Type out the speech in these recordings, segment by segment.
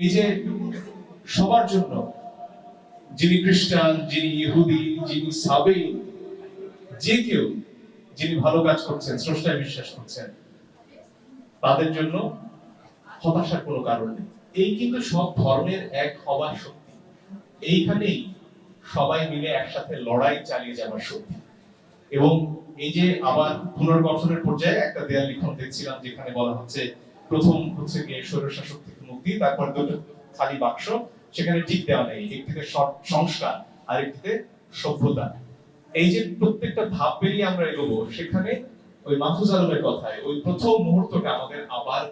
এই যে সবার জন্য যিনি খ্রিস্টান, যিনি ইহুদি, যিনি সাবেই, যে কেউ যিনি ভালো কাজ করছেন, স্রষ্টায় বিশ্বাস করছেন, তাদের জন্য হতাশার কোনো কারণ নেই। এই কিন্তু সব ধর্মের এক হবার শক্তি। এইখানেই সবাই মিলে একসাথে লড়াই চালিয়ে যাওয়ার শক্তি। এবং এই যে আবার পুনর্গঠনের পর্যায়ে একটা দেয়াল লিখন দেখছিলাম, যেখানে বলা হচ্ছে প্রথম হচ্ছে গিয়ে স্বৈরশাসক থেকে মুক্তি, তারপর দুটো খালি বাক্স, সেখানে ঠিক দেওয়া নেই। একটিতে সংস্কার আর একটিতে সভ্যতা। এই যে প্রত্যেকটা ধাপ পেরিয়ে আমরা এগোবো, সেখানে ওই মাহফুজ আলমের কথায়, ওই প্রথম মুহূর্তটা আমাদের আবার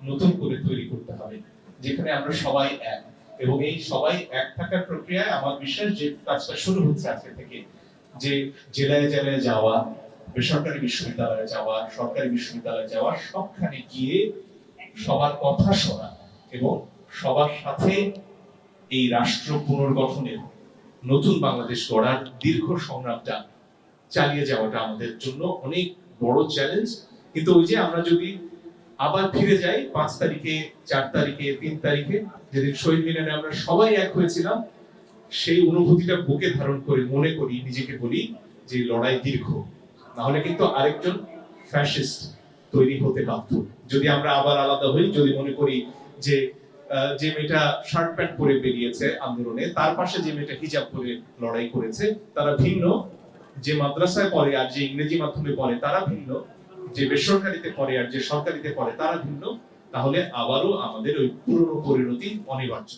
নতুন করে তৈরি করতে হবে, যেখানে আমরা সবাই এক। এবং এই সবাই এক থাকার প্রক্রিয়ায় আমার বিশ্বাস যে কাজটা শুরু হচ্ছে আজকে থেকে, যে জেলায় জেলায় যাওয়া, বেসরকারি বিশ্ববিদ্যালয়ে যাওয়া, সরকারি বিশ্ববিদ্যালয়ে যাওয়া, সবখানে গিয়ে সবার কথা শোনা। এবং সবার সাথে এই রাষ্ট্র পুনর্গঠনের নতুন বাংলাদেশ গড়ার দীর্ঘ সংগ্রামটা চালিয়ে যাওয়াটা আমাদের জন্য অনেক বড় চ্যালেঞ্জ কিন্তু ওই যে আমরা যদি আবার ফিরে যাই, পাঁচ তারিখে, চার তারিখে, তিন তারিখে, যেদিন শহীদ মিনারে আমরা সবাই এক হয়েছিলাম, সেই অনুভূতিটা বুকে ধারণ করে মনে করি, নিজেকে বলি যে লড়াই দীর্ঘ। নাহলে কিন্তু আরেকজন ফ্যাসিস্ট তৈরি হতে বাধ্য। যদি আমরা আবার আলাদা হই, যদি মনে করি যে যে মেয়েটা শার্ট প্যান্ট পরে বেরিয়েছে আন্দোলনে, তার পাশে যে মেয়েটা হিজাব পরে লড়াই করেছে, তারা ভিন্ন। যে মাদ্রাসায় পড়ে আর যে ইংরেজি মাধ্যমে পড়ে, তারা ভিন্ন। যে বেসরকারিতে পড়ে আর যে সরকারিতে পড়ে, তারা ভিন্ন। তাহলে আবারও আমাদের ওই পুরনো পরিণতি অনিবার্য।